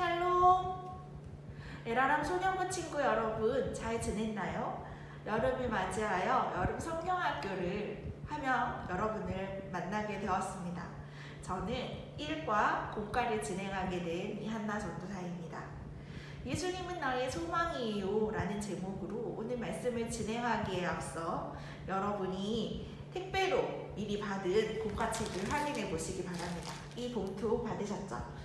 샬롬. 에라람 소년부 친구 여러분 잘 지냈나요? 여름을 맞이하여 여름 성경학교를 하며 여러분을 만나게 되었습니다. 저는 일과 공과를 진행하게 된 이한나 전도사입니다. 예수님은 나의 소망이에요 라는 제목으로 오늘 말씀을 진행하기에 앞서 여러분이 택배로 미리 받은 공과책을 확인해 보시기 바랍니다. 이 봉투 받으셨죠?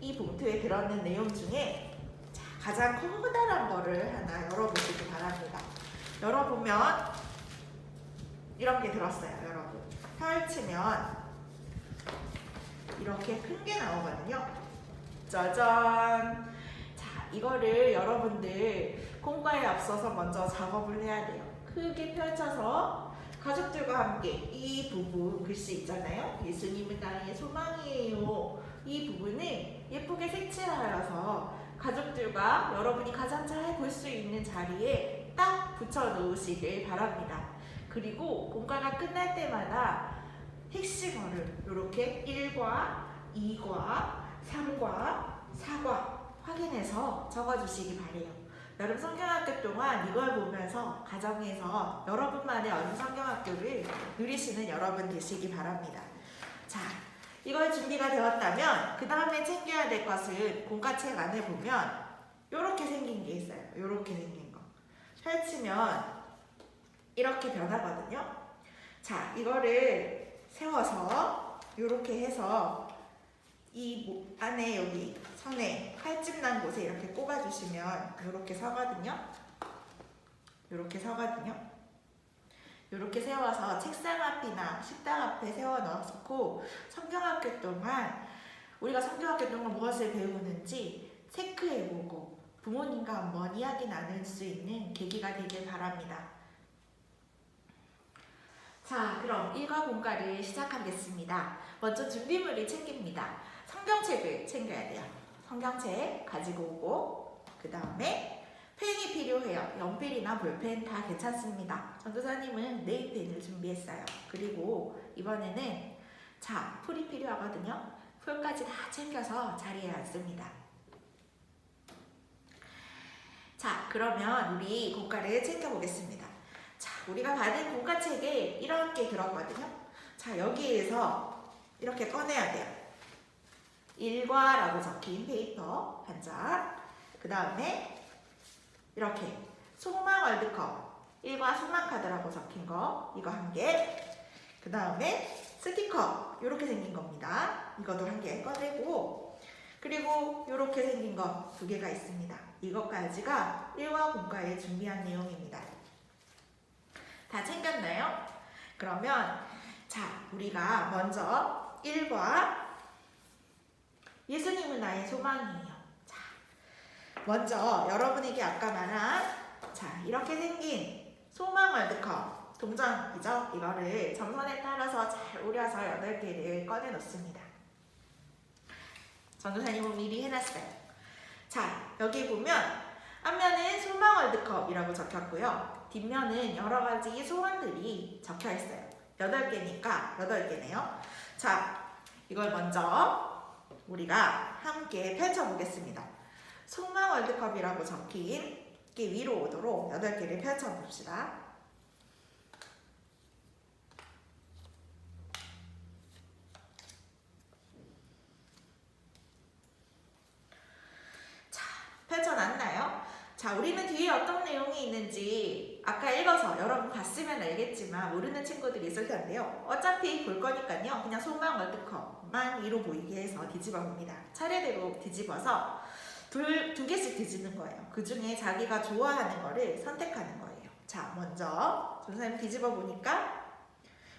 이 봉투에 들어있는 내용 중에 자, 가장 커다란 거를 하나 열어보시기 바랍니다. 열어보면 이런 게 들었어요, 여러분. 펼치면 이렇게 큰 게 나오거든요. 짜잔! 자, 이거를 여러분들 공과에 앞서서 먼저 작업을 해야 돼요. 크게 펼쳐서 가족들과 함께 이 부분 글씨 있잖아요. 예수님은 나의 소망이에요. 이 부분을 예쁘게 색칠하여서 가족들과 여러분이 가장 잘 볼 수 있는 자리에 딱 붙여 놓으시길 바랍니다. 그리고 공과가 끝날 때마다 핵심어를 이렇게 1과 2과 3과 4과 확인해서 적어주시기 바래요. 여름 성경학교 동안 이걸 보면서 가정에서 여러분만의 여름 성경학교를 누리시는 여러분 되시기 바랍니다. 자, 이걸 준비가 되었다면 그 다음에 챙겨야 될 것은 공과책 안에 보면 이렇게 생긴 게 있어요. 이렇게 생긴 거. 펼치면 이렇게 변하거든요. 자, 이거를 세워서 이렇게 해서 이 모- 안에 여기 선에 칼집 난 곳에 이렇게 꼽아주시면 이렇게 서거든요. 이렇게 서거든요. 이렇게 세워서 책상 앞이나 식당 앞에 세워 넣고 성경학교 동안 우리가 성경학교 동안 무엇을 배우는지 체크해보고 부모님과 한번 이야기 나눌 수 있는 계기가 되길 바랍니다. 자, 그럼 일과 공과를 시작하겠습니다. 먼저 준비물을 챙깁니다. 성경책을 챙겨야 돼요. 성경책 가지고 오고 그 다음에 펜이 필요해요. 연필이나 볼펜 다 괜찮습니다. 전도사님은 네임펜을 준비했어요. 그리고 이번에는 자 풀이 필요하거든요. 풀까지 다 챙겨서 자리에 앉습니다. 자 그러면 우리 공과를 챙겨보겠습니다. 자 우리가 받은 공과책에 이런 게 들었거든요. 자 여기에서 이렇게 꺼내야 돼요. 일과라고 적힌 페이퍼 한 장. 그 다음에 이렇게 소망 월드컵 일과 소망 카드라고 적힌 거 이거 한 개. 그 다음에 스티커 이렇게 생긴 겁니다. 이것도 한 개 꺼내고 그리고 이렇게 생긴 거 두 개가 있습니다. 이것까지가 일과 공과에 준비한 내용입니다. 다 챙겼나요? 그러면 자 우리가 먼저 1과 예수님은 나의 소망이에요. 자, 먼저 여러분에게 아까 말한 자 이렇게 생긴 소망 월드컵 동전이죠. 이거를 점선에 따라서 잘 오려서 8개를 꺼내 놓습니다. 전도사님은 미리 해놨어요. 자 여기 보면 앞면은 소망 월드컵이라고 적혔고요. 뒷면은 여러 가지 소원들이 적혀 있어요. 8개니까 8개네요. 자 이걸 먼저 우리가 함께 펼쳐보겠습니다. 소망 월드컵이라고 적힌 게 위로 오도록 8개를 펼쳐봅시다. 자, 펼쳐놨나요? 자, 우리는 뒤에 어떤 내용이 있는지 아까 읽어서 여러분 봤으면 알겠지만 모르는 친구들이 있을 텐데요. 어차피 볼 거니까요. 그냥 소망 월드컵만 위로 보이게 해서 뒤집어 봅니다. 차례대로 뒤집어서 둘, 두 개씩 뒤집는 거예요. 그 중에 자기가 좋아하는 거를 선택하는 거예요. 자, 먼저 전사님 뒤집어 보니까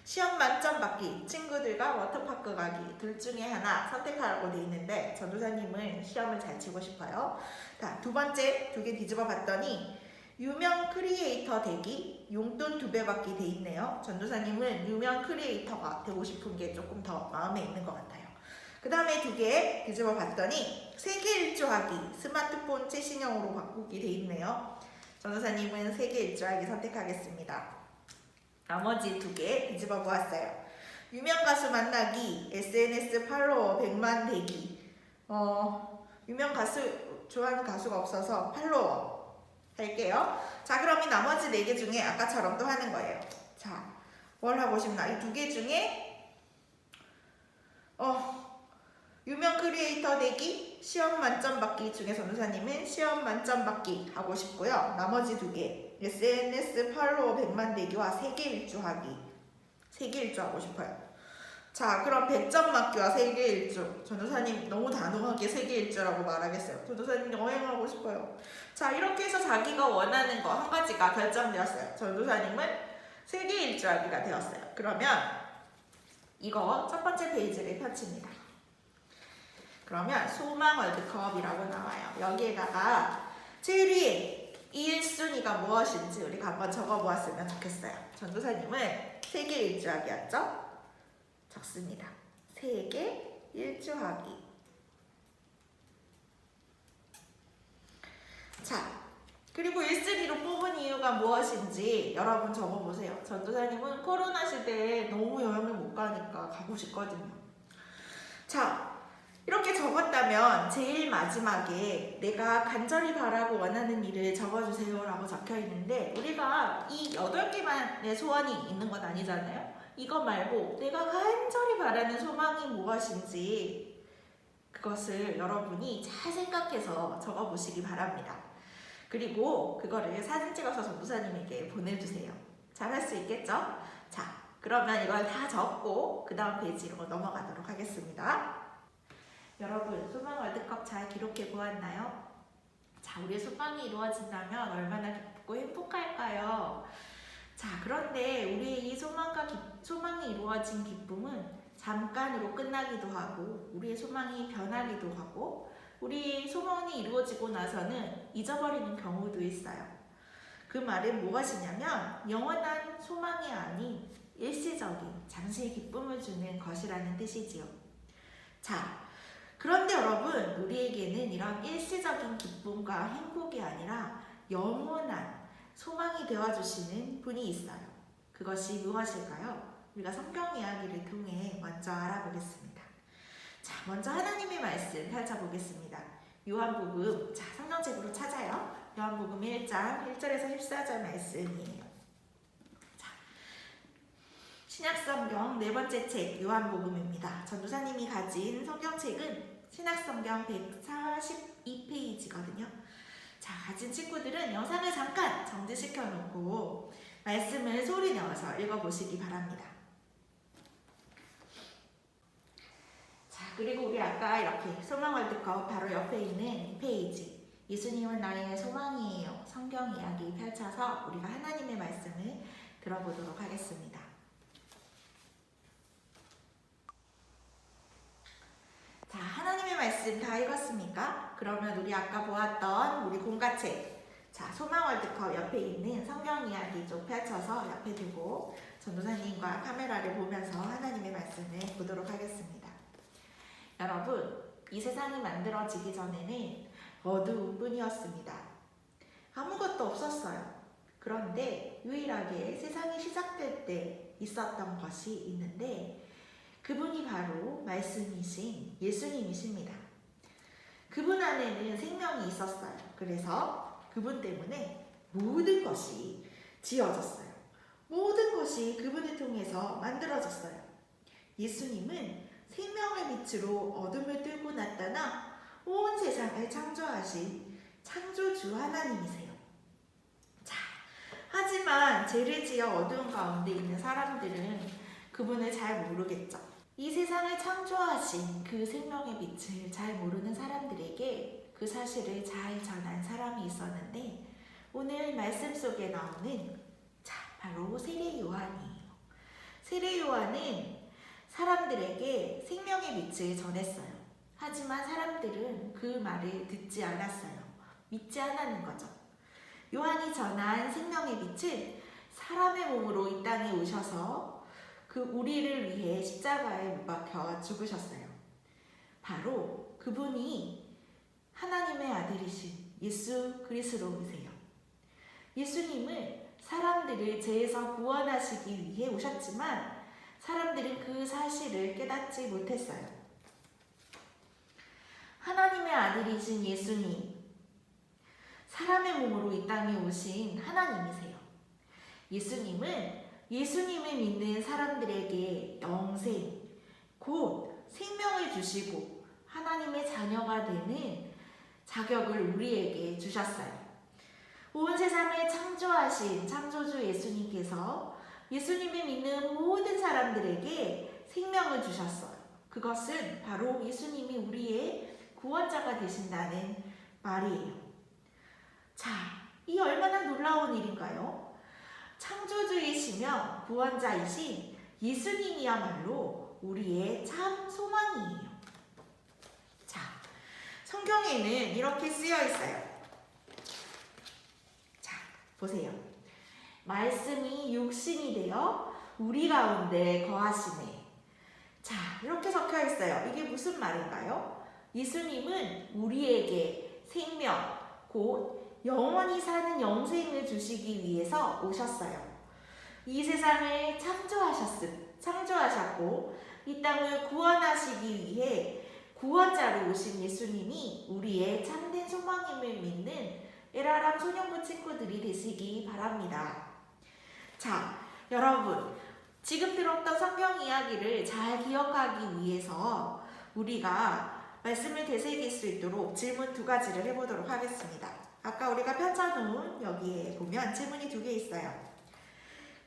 시험 만점 받기, 친구들과 워터파크 가기 둘 중에 하나 선택하라고 돼 있는데 전도사님은 시험을 잘 치고 싶어요. 자, 두 번째 두 개 뒤집어 봤더니 유명 크리에이터 되기, 용돈 두 배 받기 돼 있네요. 전도사님은 유명 크리에이터가 되고 싶은 게 조금 더 마음에 있는 것 같아요. 그 다음에 두 개 뒤집어 봤더니 세계 일주하기, 스마트폰 최신형으로 바꾸기 돼 있네요. 전도사님은 세계 일주하기 선택하겠습니다. 나머지 두 개 뒤집어 보았어요. 유명 가수 만나기, SNS 팔로워 100만 되기. 어, 유명 가수 좋아하는 가수가 없어서 팔로워 할게요. 자, 그럼 이 나머지 네 개 중에 아까처럼 또 하는 거예요. 자, 뭘 하고 싶나? 이 두 개 중에 어 유명 크리에이터 되기, 시험 만점 받기 중에 전도사님은 시험 만점 받기 하고 싶고요. 나머지 두 개, SNS 팔로워 100만 되기와 세계 일주하기. 세계 일주 하고 싶어요. 자, 그럼 100점 맞기와 세계 일주. 전도사님 너무 단호하게 세계 일주라고 말하겠어요. 전도사님 여행하고 싶어요. 자, 이렇게 해서 자기가 원하는 거 한 가지가 결정되었어요. 전도사님은 세계 일주하기가 되었어요. 그러면 이거 첫 번째 페이지를 펼칩니다. 그러면 소망 월드컵이라고 나와요. 여기에다가 제일 위에 1순위가 무엇인지 우리가 한번 적어보았으면 좋겠어요. 전도사님은 세계 일주하기였죠? 적습니다. 세계 일주하기. 자, 그리고 1순위로 뽑은 이유가 무엇인지 여러분 적어보세요. 전도사님은 코로나 시대에 너무 여행을 못 가니까 가고 싶거든요. 자, 이렇게 적었다면 제일 마지막에 내가 간절히 바라고 원하는 일을 적어주세요 라고 적혀 있는데 우리가 이 8개만의 소원이 있는 건 아니잖아요. 이거 말고 내가 간절히 바라는 소망이 무엇인지 그것을 여러분이 잘 생각해서 적어보시기 바랍니다. 그리고 그거를 사진 찍어서 전도사님에게 보내주세요. 잘할 수 있겠죠? 자, 그러면 이걸 다 적고 그 다음 페이지로 넘어가도록 하겠습니다. 여러분, 소망 월드컵 잘 기록해 보았나요? 자, 우리의 소망이 이루어진다면 얼마나 기쁘고 행복할까요? 자, 그런데 우리의 이 소망과 기, 소망이 이루어진 기쁨은 잠깐으로 끝나기도 하고, 우리의 소망이 변하기도 하고, 우리의 소망이 이루어지고 나서는 잊어버리는 경우도 있어요. 그 말은 무엇이냐면, 영원한 소망이 아닌 일시적인 잠시의 기쁨을 주는 것이라는 뜻이지요. 자, 그런데 여러분, 우리에게는 이런 일시적인 기쁨과 행복이 아니라 영원한 소망이 되어주시는 분이 있어요. 그것이 무엇일까요? 우리가 성경 이야기를 통해 먼저 알아보겠습니다. 자, 먼저 하나님의 말씀 펼쳐보겠습니다. 요한복음, 자, 성경책으로 찾아요. 요한복음 1장 1절에서 14절 말씀이에요. 자, 신약성경 네 번째 책 요한복음입니다. 전도사님이 가진 성경책은 신약성경 142페이지거든요. 자, 가진 친구들은 영상을 잠깐 정지시켜 놓고 말씀을 소리 내어서 읽어보시기 바랍니다. 자, 그리고 우리 아까 이렇게 소망 월드컵 바로 옆에 있는 페이지. 예수님은 나의 소망이에요. 성경 이야기 펼쳐서 우리가 하나님의 말씀을 들어보도록 하겠습니다. 자, 하나님의 말씀 다 읽었습니까? 그러면 우리 아까 보았던 우리 공가책. 자, 소망 월드컵 옆에 있는 성경 이야기 좀 펼쳐서 옆에 두고 전도사님과 카메라를 보면서 하나님의 말씀을 보도록 하겠습니다. 여러분, 이 세상이 만들어지기 전에는 어두운 뿐이었습니다. 아무것도 없었어요. 그런데 유일하게 세상이 시작될 때 있었던 것이 있는데 그분이 바로 말씀이신 예수님이십니다. 그분 안에는 생명이 있었어요. 그래서 그분 때문에 모든 것이 지어졌어요. 모든 것이 그분을 통해서 만들어졌어요. 예수님은 생명의 빛으로 어둠을 뚫고 나타나 온 세상을 창조하신 창조주 하나님이세요. 자, 하지만 죄를 지어 어두운 가운데 있는 사람들은 그분을 잘 모르겠죠. 이 세상을 창조하신 그 생명의 빛을 잘 모르는 사람들에게 그 사실을 잘 전한 사람이 있었는데 오늘 말씀 속에 나오는 자 바로 세례 요한이에요. 세례 요한은 사람들에게 생명의 빛을 전했어요. 하지만 사람들은 그 말을 듣지 않았어요. 믿지 않았는 거죠. 요한이 전한 생명의 빛은 사람의 몸으로 이 땅에 오셔서 그 우리를 위해 십자가에 못 박혀 죽으셨어요. 바로 그분이 하나님의 아들이신 예수 그리스도이세요. 예수님은 사람들을 죄에서 구원하시기 위해 오셨지만 사람들은 그 사실을 깨닫지 못했어요. 하나님의 아들이신 예수님. 사람의 몸으로 이 땅에 오신 하나님이세요. 예수님은 예수님을 믿는 사람들에게 영생, 곧 생명을 주시고 하나님의 자녀가 되는 자격을 우리에게 주셨어요. 온 세상을 창조하신 창조주 예수님께서 예수님을 믿는 모든 사람들에게 생명을 주셨어요. 그것은 바로 예수님이 우리의 구원자가 되신다는 말이에요. 자, 이 얼마나 놀라운 일인가요? 창조주이시며 구원자이신 예수님이야말로 우리의 참 소망이에요. 자, 성경에는 이렇게 쓰여 있어요. 자, 보세요. 말씀이 육신이 되어 우리 가운데 거하시네. 자, 이렇게 적혀 있어요. 이게 무슨 말인가요? 예수님은 우리에게 생명, 곧 영원히 사는 영생을 주시기 위해서 오셨어요. 이 세상을 창조하셨음, 창조하셨고 이 땅을 구원하시기 위해 구원자로 오신 예수님이 우리의 참된 소망임을 믿는 에라람 소년부 친구들이 되시기 바랍니다. 자, 여러분, 지금 들었던 성경 이야기를 잘 기억하기 위해서 우리가 말씀을 되새길 수 있도록 질문 두 가지를 해보도록 하겠습니다. 아까 우리가 펼쳐놓은 여기에 보면 질문이 두 개 있어요.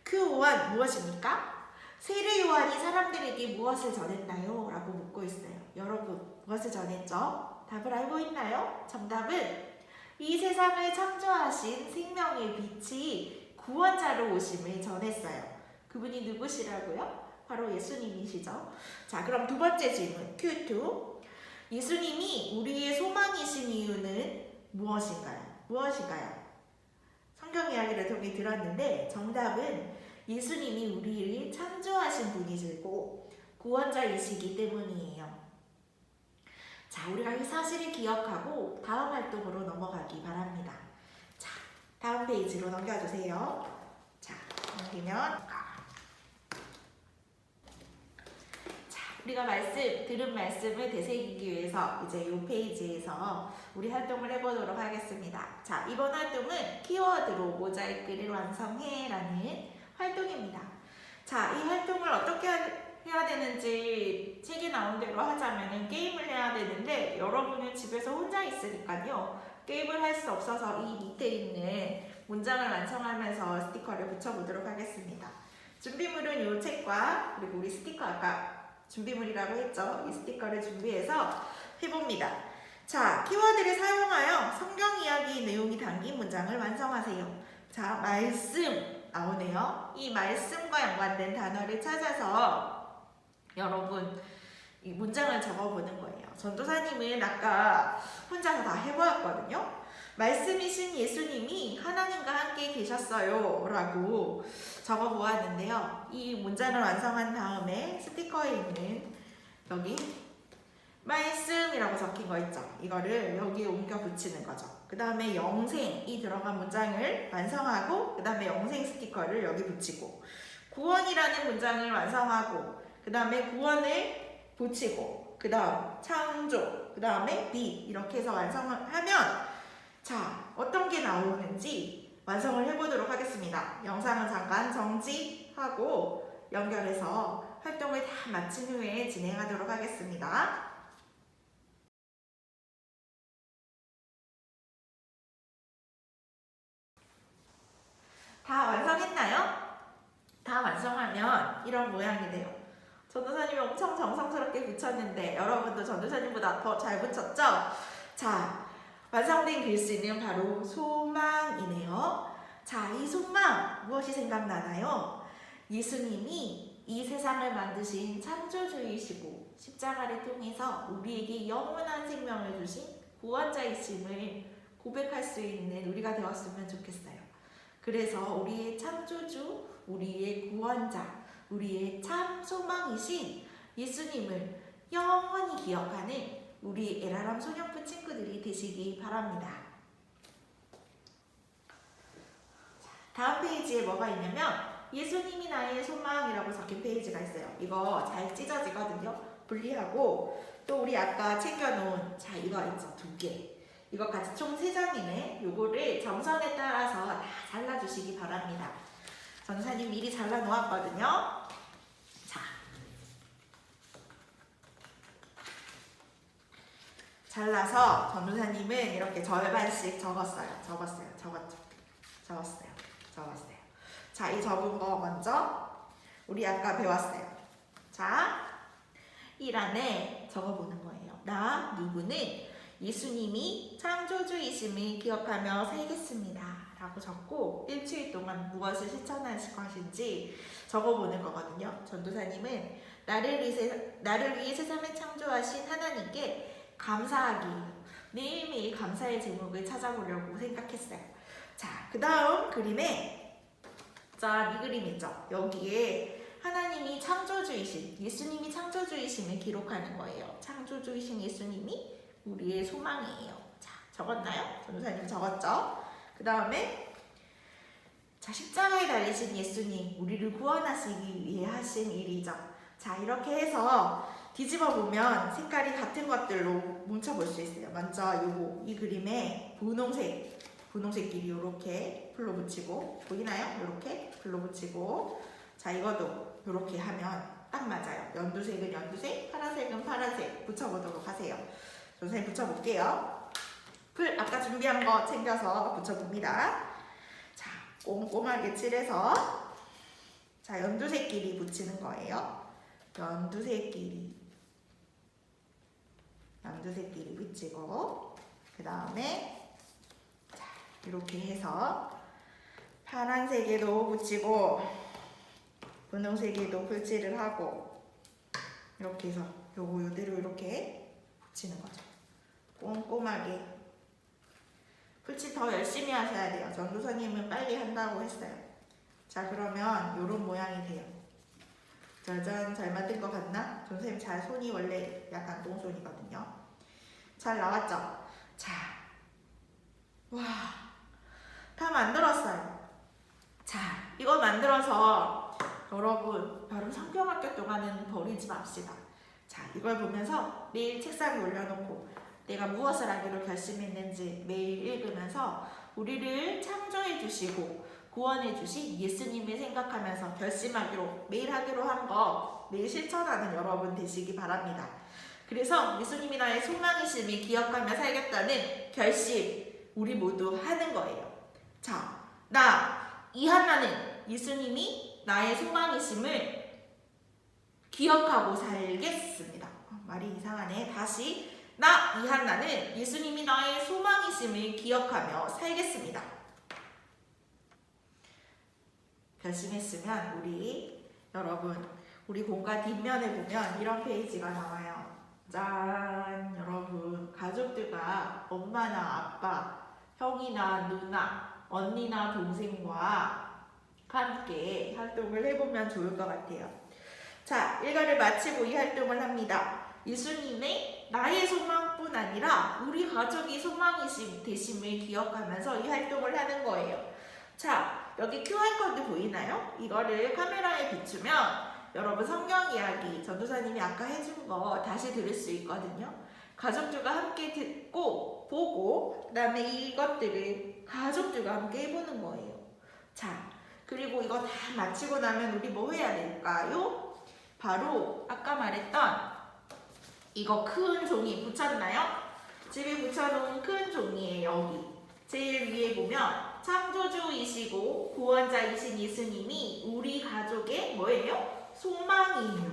그 오한 무엇입니까? 세례 요한이 사람들에게 무엇을 전했나요? 라고 묻고 있어요. 여러분, 무엇을 전했죠? 답을 알고 있나요? 정답은 이 세상을 창조하신 생명의 빛이 구원자로 오심을 전했어요. 그분이 누구시라고요? 바로 예수님이시죠. 자, 그럼 두 번째 질문. Q2. 예수님이 우리의 소망이신 이유는 무엇인가요? 무엇인가요? 성경 이야기를 통해 들었는데 정답은 예수님이 우리를 창조하신 분이시고 구원자이시기 때문이에요. 자, 우리가 이 사실을 기억하고 다음 활동으로 넘어가기 바랍니다. 자, 다음 페이지로 넘겨주세요. 자, 넘기면 자, 우리가 말씀 들은 말씀을 되새기기 위해서 이제 이 페이지에서 우리 활동을 해보도록 하겠습니다. 자, 이번 활동은 키워드로 모자이크를 완성해라는 활동입니다. 자, 이 활동을 어떻게 하- 해야 되는지 책에 나온 대로 하자면은 게임을 해야 되는데 여러분은 집에서 혼자 있으니까요. 게임을 할 수 없어서 이 밑에 있는 문장을 완성하면서 스티커를 붙여보도록 하겠습니다. 준비물은 이 책과 그리고 우리 스티커 아까 준비물이라고 했죠. 이 스티커를 준비해서 해봅니다. 자, 키워드를 사용하여 성경 이야기 내용이 담긴 문장을 완성하세요. 자, 말씀 나오네요. 이 말씀과 연관된 단어를 찾아서 여러분 이 문장을 적어보는 거예요. 전도사님은 아까 혼자서 다 해보았거든요. 말씀이신 예수님이 하나님과 함께 계셨어요. 라고 적어 보았는데요. 이 문장을 완성한 다음에 스티커에 있는 여기 말씀이라고 적힌 거 있죠. 이거를 여기에 옮겨 붙이는 거죠. 그 다음에 영생이 들어간 문장을 완성하고 그 다음에 영생 스티커를 여기 붙이고 구원이라는 문장을 완성하고 그 다음에 구원을 붙이고 그 다음 창조 그 다음에 빛 이렇게 해서 완성을 하면 자 어떤 게 나오는지 완성을 해보도록 하겠습니다. 영상은 잠깐 정지하고 연결해서 활동을 다 마친 후에 진행하도록 하겠습니다. 다 완성했나요? 다 완성하면 이런 모양이 돼요. 전도사님이 엄청 정성스럽게 붙였는데 여러분도 전도사님보다 더 잘 붙였죠? 자, 완성된 글씨는 바로 소망이네요. 자, 이 소망 무엇이 생각나나요? 예수님이 이 세상을 만드신 창조주이시고 십자가를 통해서 우리에게 영원한 생명을 주신 구원자이심을 고백할 수 있는 우리가 되었으면 좋겠어요. 그래서 우리의 창조주, 우리의 구원자, 우리의 참 소망이신 예수님을 영원히 기억하는 우리 에라람 소년부 친구들이 되시기 바랍니다. 다음 페이지에 뭐가 있냐면 예수님이 나의 소망이라고 적힌 페이지가 있어요. 이거 잘 찢어지거든요. 분리하고 또 우리 아까 챙겨놓은 자 이거 있죠 두 개. 이거 같이 총 세 장이네. 요거를 점선에 따라서 다 잘라주시기 바랍니다. 전사님 미리 잘라 놓았거든요. 자. 잘라서 전도사님은 이렇게 절반씩 적었어요. 적었어요. 적었죠. 적었어요. 적었어요. 자, 이 적은 거 먼저 우리 아까 배웠어요. 자, 1안에 적어보는 거예요. 나 누구는 예수님이 창조주이심을 기억하며 살겠습니다. 라고 적고 일주일 동안 무엇을 실천하실 것인지 적어보는 거거든요. 전도사님은 나를 위해, 나를 위해 세상을 창조하신 하나님께 감사하기 매일매일 감사의 제목을 찾아보려고 생각했어요. 자, 그 다음 그림에 자, 이 그림 있죠? 여기에 하나님이 창조주이신 예수님이 창조주이심을 기록하는 거예요. 창조주이신 예수님이 우리의 소망이에요. 자, 적었나요? 전도사님 적었죠? 그 다음에 자, 십자가에 달리신 예수님, 우리를 구원하시기 위해 하신 일이죠. 자, 이렇게 해서 뒤집어 보면 색깔이 같은 것들로 뭉쳐볼 수 있어요. 먼저 요거, 이 그림에 분홍색, 분홍색 길이 요렇게 불로 붙이고, 보이나요? 요렇게 불로 붙이고, 자, 이것도 요렇게 하면 딱 맞아요. 연두색은 연두색, 파란색은 파란색 붙여보도록 하세요. 선생님 붙여볼게요. 풀 아까 준비한 거 챙겨서 붙여봅니다. 자, 꼼꼼하게 칠해서 자 연두색 길이 붙이는 거예요. 연두색 길이 길이 붙이고 그 다음에 자 이렇게 해서 파란색에도 붙이고 분홍색에도 풀칠을 하고 이렇게 해서 요거 요대로 이렇게 붙이는 거죠. 꼼꼼하게 풀칠 더 열심히 하셔야 돼요. 전도사님은 빨리 한다고 했어요. 자 그러면 요런 모양이 돼요. 짜잔 잘 만든 것 같나? 전도사님 잘 손이 원래 약간 똥손이거든요. 잘 나왔죠? 자, 와, 다 만들었어요. 자, 이거 만들어서 여러분 여러분 성경학교 동안은 버리지 맙시다. 자, 이걸 보면서 매일 책상에 올려놓고 내가 무엇을 하기로 결심했는지 매일 읽으면서 우리를 창조해 주시고 구원해 주신 예수님을 생각하면서 결심하기로 매일 하기로 한 거 매일 실천하는 여러분 되시기 바랍니다. 그래서 예수님이 나의 소망이심을 기억하며 살겠다는 결심 우리 모두 하는 거예요. 자, 나 이한나는 예수님이 나의 소망이심을 기억하고 살겠습니다. 어, 말이 이상하네. 다시 나 이한나는 예수님이 나의 소망이심을 기억하며 살겠습니다. 결심했으면 우리 여러분 우리 공간 뒷면에 보면 이런 페이지가 나와요. 짠 여러분 가족들과 엄마나 아빠 형이나 누나 언니나 동생과 함께 활동을 해보면 좋을 것 같아요. 자 일과를 마치고 이 활동을 합니다. 예수님의 나의 소망뿐 아니라 우리 가족이 소망이심 되심을 기억하면서 이 활동을 하는 거예요. 자, 여기 QR코드 보이나요? 이거를 카메라에 비추면 여러분 성경 이야기 전도사님이 아까 해준 거 다시 들을 수 있거든요. 가족들과 함께 듣고 보고 그다음에 이것들을 가족들과 함께 해보는 거예요. 자, 그리고 이거 다 마치고 나면 우리 뭐 해야 될까요? 바로 아까 말했던 이거 큰 종이 붙였나요? 집에 붙여놓은 큰 종이에요, 여기. 제일 위에 보면 창조주이시고 구원자이신 예수님이 우리 가족의 뭐예요? 소망이에요.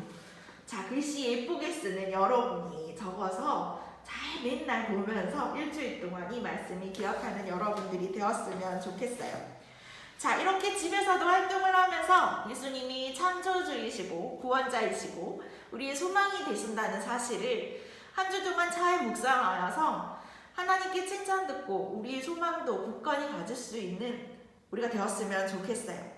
자, 글씨 예쁘게 쓰는 여러분이 적어서 잘 맨날 보면서 일주일 동안 이 말씀을 기억하는 여러분들이 되었으면 좋겠어요. 자, 이렇게 집에서도 활동을 하면서 예수님이 창조주이시고 구원자이시고 우리의 소망이 되신다는 사실을 한 주 동안 잘 묵상하여서 하나님께 칭찬 듣고 우리의 소망도 굳건히 가질 수 있는 우리가 되었으면 좋겠어요.